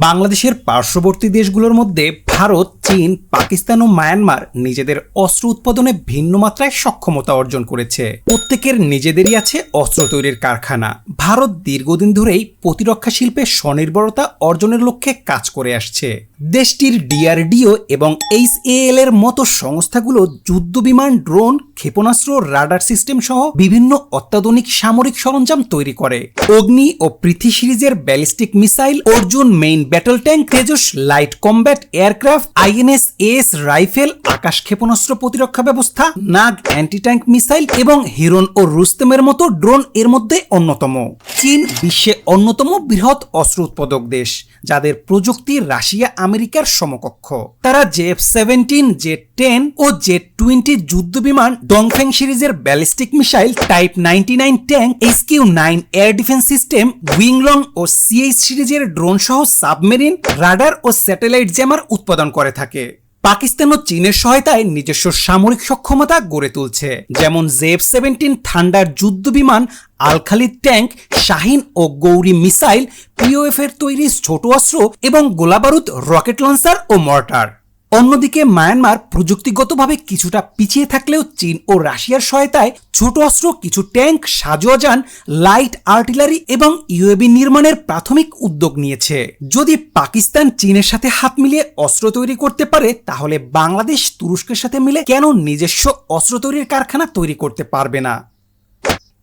বাংলাদেশের পার্শ্ববর্তী দেশগুলোর মধ্যে ভারত, চীন, পাকিস্তান ও মায়ানমার নিজেদের অস্ত্র উৎপাদনে ভিন্ন মাত্রায় সক্ষমতা অর্জন করেছে। প্রত্যেকের নিজেদেরই আছে অস্ত্র তৈরির কারখানা। ভারত দীর্ঘদিন ধরেই প্রতিরক্ষা শিল্পে স্বনির্ভরতা অর্জনের লক্ষ্যে কাজ করে আসছে। দেশটির ডিআরডিও এবং এইচএএল এর মতো সংস্থাগুলো যুদ্ধ বিমান, ড্রোন, ক্ষেপণাস্ত্র, রাডার সিস্টেম সহ বিভিন্ন অত্যাধুনিক সামরিক সরঞ্জাম তৈরি করে। অগ্নি ও পৃথি সিরিজের ballistic missile Arjun main battle tank Tejas light combat aircraft INS S rifle Akash ক্ষেপণাস্ত্র প্রতিরক্ষা ব্যবস্থা, নাগ অ্যান্টি ট্যাঙ্ক মিসাইল এবং হিরন ও রুস্তেমের মতো ড্রোন এর মধ্যে অন্যতম। চীন বিশ্বে অন্যতম বৃহৎ অস্ত্র উৎপাদক দেশ। যাদের প্রযুক্তি রাশিয়া আমেরিকার সমকক্ষ। তারা জেফ সেভেন্টিন জে টেন ও জে টোয়েন্টি যুদ্ধ বিমান ডংফেং সিরিজের ballistic missile type ninety nine tank SQ nine air defence system Wing Loong ও সিএইচ সিরিজের ড্রোন সহ সাবমেরিন, রাডার ও স্যাটেলাইট জ্যামার উৎপাদন করে থাকে। পাকিস্তান ও চীনের সহায়তায় নিজস্ব সামরিক সক্ষমতা গড়ে তুলছে। যেমন জেফ সেভেন্টিন থান্ডার যুদ্ধ বিমান আলখালিদ ট্যাঙ্ক, শাহিন ও গৌরী মিসাইল পিওএফ এর তৈরি ছোট অস্ত্র এবং গোলাবারুদ, রকেট লঞ্চার ও মর্টার। অন্যদিকে মায়ানমার প্রযুক্তিগতভাবে কিছুটা পিছিয়ে থাকলেও চীন ও রাশিয়ার সহায়তায় ছোট অস্ত্র, কিছু ট্যাঙ্ক, সাজোয়াজান, লাইট আর্টিলারি এবং ইউএবি নির্মাণের প্রাথমিক উদ্যোগ নিয়েছে। যদি পাকিস্তান চীনের সাথে হাত মিলিয়ে অস্ত্র তৈরি করতে পারে, তাহলে বাংলাদেশ তুরস্কের সাথে মিলে কেন নিজস্ব অস্ত্র তৈরির কারখানা তৈরি করতে পারবে না?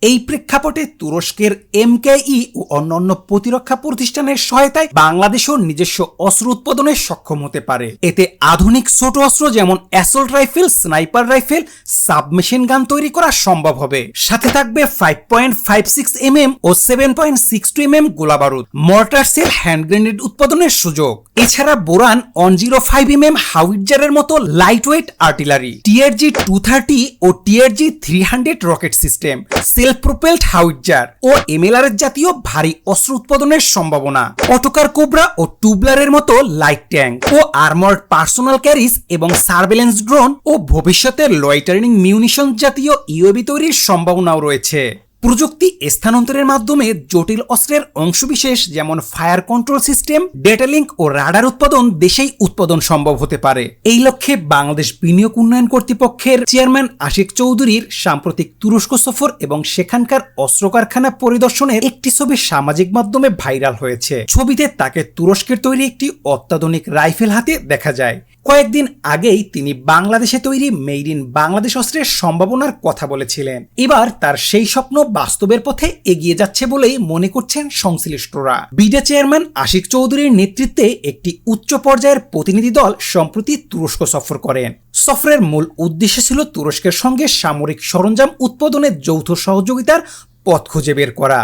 এই প্রেক্ষাপটে তুরস্কের এমকেই ও অন্যান্য প্রতিরক্ষা প্রতিষ্ঠানের সহায়তায় বাংলাদেশও নিজস্ব অস্ত্র উৎপাদনে সক্ষম হতে পারে। এতে আধুনিক ছোট অস্ত্র যেমন assault rifle, sniper rifle, submachine gun তৈরি করা সম্ভব হবে। সাথে থাকবে five point five six M M ও seven point six two M M গোলাবারুদ mortar shell hand grenade উৎপাদনের সুযোগ। এছাড়া Boran one zero five M M হাউইজারের মতো light weight artillery TRG two thirty ও TRG three hundred rocket system self propelled howitzer ও MLR জাতীয় ভারী অস্ত্র উৎপাদনের সম্ভাবনা। অটোকার cobra ও টুবলারের মতো লাইট ট্যাঙ্ক ও আর্মার্ড পার্সোনাল ক্যারিজ এবং সার্ভেলেন্স ড্রোন ও ভবিষ্যতের লয়টারিং মিউনিশন জাতীয় ইউএবি তৈরির সম্ভাবনাও রয়েছে। প্রযুক্তি স্থানান্তরের মাধ্যমে জটিল অস্ত্রের অংশবিশেষ যেমন fire control system, data link ও রাডার উৎপাদন দেশেই উৎপাদন সম্ভব হতে পারে। এই লক্ষ্যে বাংলাদেশ বিনিয়োগ উন্নয়ন কর্তৃপক্ষের চেয়ারম্যান আশিক চৌধুরীর সাম্প্রতিক তুরস্ক সফর এবং সেখানকার অস্ত্র কারখানা পরিদর্শনের একটি ছবি সামাজিক মাধ্যমে ভাইরাল হয়েছে। ছবিতে তাকে তুরস্কের তৈরি একটি অত্যাধুনিক রাইফেল হাতে দেখা যায়। কয়েকদিন আগেই তিনি বাংলাদেশে তৈরি মেড ইন বাংলাদেশ অস্ত্রের সম্ভাবনার কথা বলেছিলেন। এবার তার সেই স্বপ্ন বাস্তবের পথে এগিয়ে যাচ্ছে বলেই মনে করছেন সংশ্লিষ্টরা। বিডা চেয়ারম্যান আশিক চৌধুরীর নেতৃত্বে একটি উচ্চ পর্যায়ের প্রতিনিধি দল সম্প্রতি তুরস্ক সফর করেন। সফরের মূল উদ্দেশ্য ছিল তুরস্কের সঙ্গে সামরিক সরঞ্জাম উৎপাদনের যৌথ সহযোগিতার পথ খুঁজে বের করা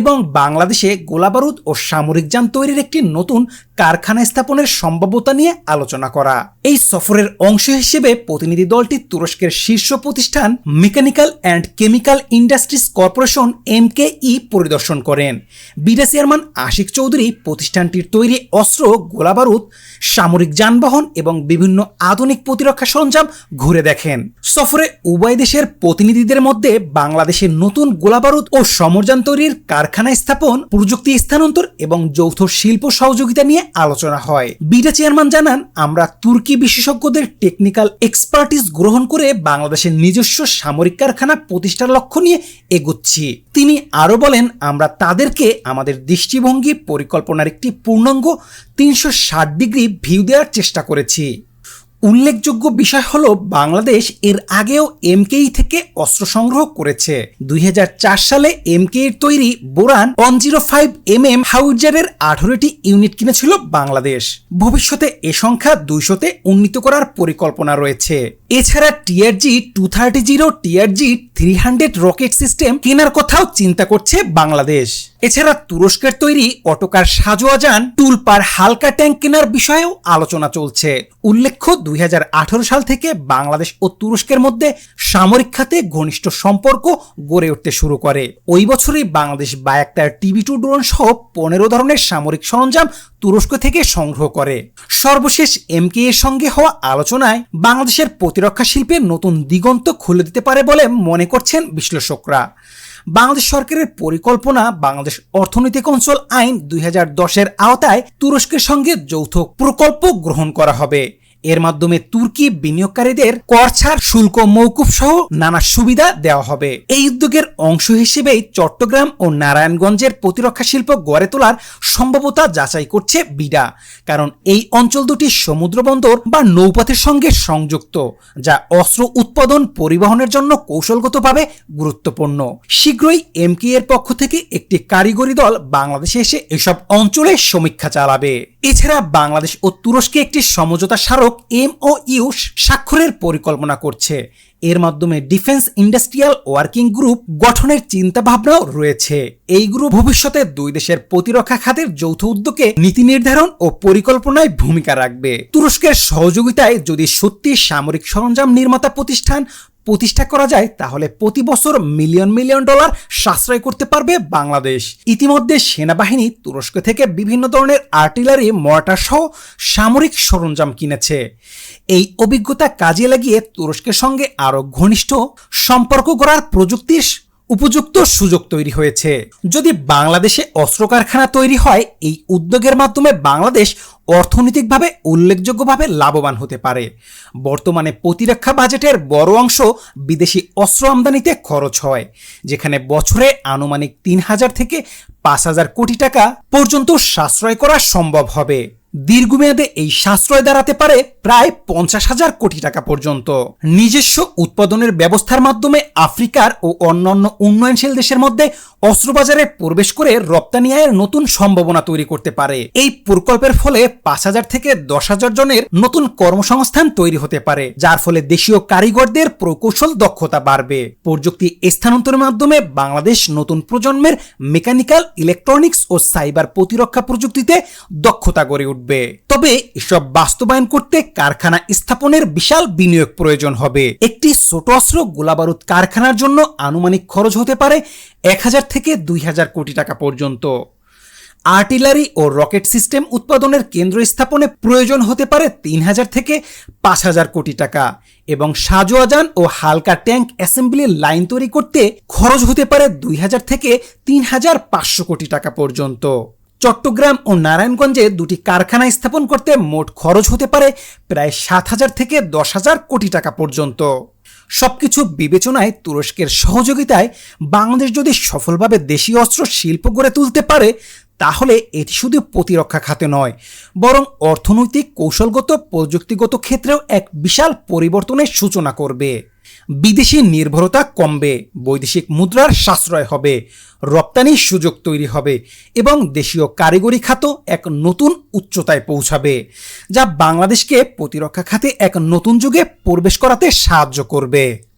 এবং বাংলাদেশে গোলাবারুদ ও সামরিক যান তৈরির একটি নতুন কারখানা স্থাপনের সম্ভাব্যতা নিয়ে আলোচনা করা। এই সফরের অংশ হিসেবে প্রতিনিধি দলটি তুরস্কের শীর্ষ প্রতিষ্ঠান mechanical and chemical industries corporation MKE পরিদর্শন করেন। বিডা চেয়ারম্যান আশিক চৌধুরী প্রতিষ্ঠানটির তৈরি অস্ত্র, গোলাবারুদ, সামরিক যানবাহন এবং বিভিন্ন আধুনিক প্রতিরক্ষা সরঞ্জাম ঘুরে দেখেন। সফরে উভয় দেশের প্রতিনিধিদের মধ্যে বাংলাদেশের নতুন গোলাবারুদ ও সমরযান তৈরির কারখানা স্থাপন, প্রযুক্তি স্থানান্তর এবং যৌথ শিল্প সহযোগিতা নিয়ে আলোচনা হয়। বিডা চেয়ারম্যান জানান, আমরা তুর্কি বিশেষজ্ঞদের টেকনিক্যাল এক্সপার্টিস গ্রহণ করে বাংলাদেশের নিজস্ব সামরিক কারখানা প্রতিষ্ঠার লক্ষ্য নিয়ে এগুচ্ছি। তিনি আরও বলেন, আমরা তাদেরকে আমাদের দৃষ্টিভঙ্গি পরিকল্পনার একটি পূর্ণাঙ্গ তিনশো ষাট ডিগ্রি ভিউ দেওয়ার চেষ্টা করেছি। উল্লেখযোগ্য বিষয় হলো বাংলাদেশ এর আগেও এমকেই থেকে অস্ত্র সংগ্রহ করেছে। দুই হাজার চার সালে এমকে এর তৈরি Boran one zero five M M হাউজারের আঠারোটি ইউনিট কিনেছিল বাংলাদেশ। ভবিষ্যতে এ সংখ্যা দুইশোতে উন্নীত করার পরিকল্পনা রয়েছে। এছাড়া TRG two thirty zero, TRG three hundred rocket system কেনার কথাও চিন্তা করছে বাংলাদেশ। এছাড়া তুরস্কের তৈরি অটোকার সাজোয়াজান টুলপার হালকা ট্যাঙ্ক কেনার বিষয়েও আলোচনা চলছে। উল্লেখ্য, দুই হাজার আঠারো সাল থেকে বাংলাদেশ ও তুরস্কের মধ্যে সামরিক খাতে ঘনিষ্ঠ সম্পর্ক গড়ে উঠতে শুরু করে। ওই বছরই Bangladesh Bayraktar TB two drone সহ পনেরো ধরনের সামরিক সরঞ্জাম তুরস্ক থেকে সংগ্রহ করে। সর্বশেষ এমকে এর সঙ্গে হওয়া আলোচনায় বাংলাদেশের প্রতিরক্ষা শিল্পে নতুন দিগন্ত খুলে দিতে পারে বলে মনে করছেন বিশ্লেষকরা। বাংলাদেশ সরকারের পরিকল্পনা, বাংলাদেশ অর্থনৈতিক অঞ্চল আইন দুই এর আওতায় তুরস্কের সঙ্গে যৌথ প্রকল্প গ্রহণ করা হবে। এর মাধ্যমে তুর্কি বিনিয়োগকারীদের কর ছাড়, শুল্ক মৌকুফ সহ নানা সুবিধা দেওয়া হবে। এই উদ্যোগের অংশ হিসেবেই চট্টগ্রাম ও নারায়ণগঞ্জের প্রতিরক্ষা শিল্প গড়ে তোলার সম্ভাবতা যাচাই করছে বিডা। কারণ এই অঞ্চল দুটি সমুদ্র বন্দর বা নৌপথের সঙ্গে সংযুক্ত, যা অস্ত্র উৎপাদন পরিবহনের জন্য কৌশলগতভাবে গুরুত্বপূর্ণ। শীঘ্রই এমকে এর পক্ষ থেকে একটি কারিগরি দল বাংলাদেশে এসে এসব অঞ্চলে সমীক্ষা চালাবে। এছাড়া বাংলাদেশ ও তুরস্কে একটি সমঝোতা স্মারক এম ও ইউ স্বাক্ষরের পরিকল্পনা করছে। এর মাধ্যমে ডিফেন্স ইন্ডাস্ট্রিয়াল ওয়ার্কিং গ্রুপ গঠনের চিন্তা ভাবনাও রয়েছে। এই গ্রুপ ভবিষ্যতে দুই দেশের প্রতিরক্ষা খাতের যৌথ উদ্যোগে নীতি নির্ধারণ ও পরিকল্পনায় ভূমিকা রাখবে। তুরস্কের সহযোগিতায় যদি সত্যি সামরিক সরঞ্জাম নির্মাতা প্রতিষ্ঠান প্রতিষ্ঠা করা যায়, তাহলে প্রতি বছর মিলিয়ন মিলিয়ন ডলার সাশ্রয় করতে পারবে বাংলাদেশ। ইতিমধ্যে সেনাবাহিনী তুরস্ক থেকে বিভিন্ন ধরনের আর্টিলারি, মর্টার সহ সামরিক সরঞ্জাম কিনেছে। এই অভিজ্ঞতা কাজে লাগিয়ে তুরস্কের সঙ্গে আরও ঘনিষ্ঠ সম্পর্ক গড়ার প্রযুক্তির উপযুক্ত সুযোগ তৈরি হয়েছে। যদি বাংলাদেশে অস্ত্র কারখানা তৈরি হয়, এই উদ্যোগের মাধ্যমে বাংলাদেশ অর্থনৈতিকভাবে উল্লেখযোগ্যভাবে লাভবান হতে পারে। বর্তমানে প্রতিরক্ষা বাজেটের বড় অংশ বিদেশি অস্ত্র আমদানিতে খরচ হয়, যেখানে বছরে আনুমানিক তিন হাজার থেকে পাঁচ হাজার কোটি টাকা পর্যন্ত সাশ্রয় করা সম্ভব হবে। দীর্ঘমেয়াদে এই সাশ্রয় দাঁড়াতে পারে প্রায় পঞ্চাশ হাজার কোটি টাকা পর্যন্ত। নিজস্ব উৎপাদনের ব্যবস্থার মাধ্যমে আফ্রিকার ও অন্যান্য উন্নয়নশীল দেশের মধ্যে অস্ত্রবাজারে প্রবেশ করে রপ্তানি আয়ের নতুন সম্ভাবনা তৈরি করতে পারে। এই প্রকল্পের ফলে পাঁচ হাজার থেকে দশ হাজার জনের নতুন কর্মসংস্থান তৈরি হতে পারে, যার ফলে দেশীয় কারিগরদের প্রকৌশল দক্ষতা বাড়বে। প্রযুক্তি স্থানান্তরের মাধ্যমে বাংলাদেশ নতুন প্রজন্মের মেকানিক্যাল, ইলেকট্রনিক্স ও সাইবার প্রতিরক্ষা প্রযুক্তিতে দক্ষতা গড়ে উঠবে। তবে এসব বাস্তবায়ন করতে কারখানা স্থাপনের বিশাল বিনিয়োগ প্রয়োজন হবে। একটি ছোট অস্ত্র গোলাবারুদ কারখানার জন্য আনুমানিক খরচ হতে পারে এক হাজার থেকে দুই হাজার কোটি টাকা পর্যন্ত। আর্টিলারি ও রকেট সিস্টেম উৎপাদনের কেন্দ্র স্থাপনে প্রয়োজন হতে পারে তিন হাজার থেকে পাঁচ হাজার কোটি টাকা এবং সাজোয়াজান ও হালকা ট্যাঙ্ক অ্যাসেম্বলি লাইন তৈরি করতে খরচ হতে পারে দুই হাজার থেকে তিন হাজার পাঁচশো কোটি টাকা পর্যন্ত। চট্টগ্রাম ও নারায়ণগঞ্জে দুটি কারখানা স্থাপন করতে মোট খরচ হতে পারে প্রায় সাত হাজার থেকে দশ হাজার কোটি টাকা পর্যন্ত। সবকিছু বিবেচনায় তুরস্কের সহযোগিতায় বাংলাদেশ যদি সফলভাবে দেশীয় অস্ত্র শিল্প গড়ে তুলতে পারে, তাহলে এটি শুধু প্রতিরক্ষা খাতে নয়, বরং অর্থনৈতিক কৌশলগত, প্রযুক্তিগত ক্ষেত্রেও এক বিশাল পরিবর্তনের সূচনা করবে। বিদেশি নির্ভরতা কমবে, বৈদেশিক মুদ্রার সাশ্রয় হবে রপ্তানির সুযোগ তৈরি হবে এবং দেশীয় কারিগরি খাত এক নতুন উচ্চতায় পৌঁছাবে, যা বাংলাদেশকে প্রতিরক্ষা খাতে এক নতুন যুগে প্রবেশ করাতে সাহায্য করবে।